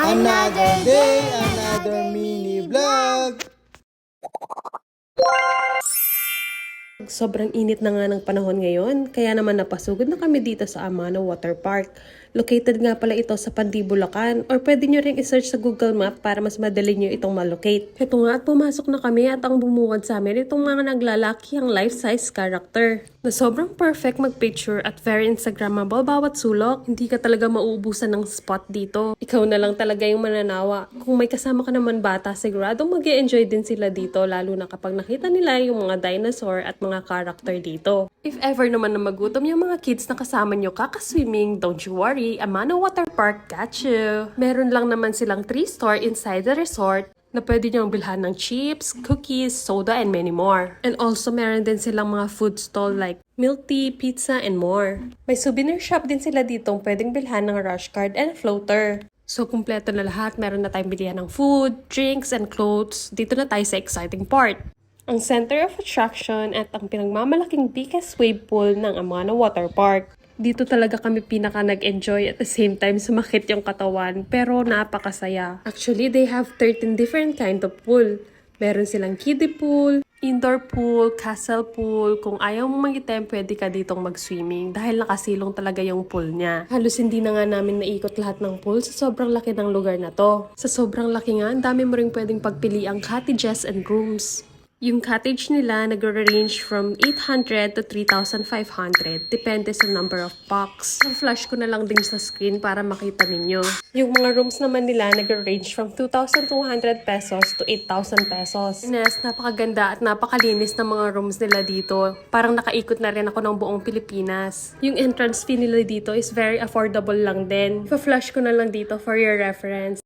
Another day, another mini vlog. Sobrang init na nga ng panahon ngayon, kaya naman napasugod na kami dito sa Amano Water Park. Located nga pala ito sa Pandi, Bulacan, or pwede nyo rin isearch sa Google Map para mas madali nyo itong malocate. Ito nga at pumasok na kami at ang bumuwad sa amin itong mga naglalaki ang life-size character. Na sobrang perfect mag-picture at very Instagrammable bawat sulok. Hindi ka talaga mauubusan ng spot dito. Ikaw na lang talaga yung mananawa. Kung may kasama ka naman bata, siguradong mag enjoy din sila dito lalo na kapag nakita nila yung mga dinosaur at mga character dito. If ever naman na magutom yung mga kids na kasama nyo kaka-swimming, don't you worry, Amano Water Park got you. Meron lang naman silang 3 store inside the resort na pwede niyong bilhan ng chips, cookies, soda, and many more. And also, meron din silang mga food stall like milk tea, pizza, and more. May souvenir shop din sila dito pwedeng bilhan ng rush card and floater. So, kumpleto na lahat. Meron na tayong bilihan ng food, drinks, and clothes. Dito na tayo sa exciting part. Ang center of attraction at ang pinagmamalaking biggest wave pool ng Amano Water Park. Dito talaga kami pinaka nag-enjoy at the same time sumakit yung katawan pero napakasaya. Actually, they have 13 different kind of pool. Meron silang kiddie pool, indoor pool, castle pool. Kung ayaw mo mag-item, pwede ka ditong mag-swimming dahil nakasilong talaga yung pool niya. Halos hindi na nga namin naikot lahat ng pool sa sobrang laki ng lugar na to. Sa sobrang laki nga, dami mo rin pwedeng pagpili ang cottages and rooms. Yung cottage nila nag-range from 800 to 3,500. Depende sa number of box. flash ko na lang din sa screen para makita ninyo. Yung mga rooms naman nila nag-range from 2,200 pesos to 8,000 pesos. Ines, napakaganda at napakalinis ng mga rooms nila dito. Parang nakaikot na rin ako ng buong Pilipinas. Yung entrance fee nila dito is very affordable lang din. flash ko na lang dito for your reference.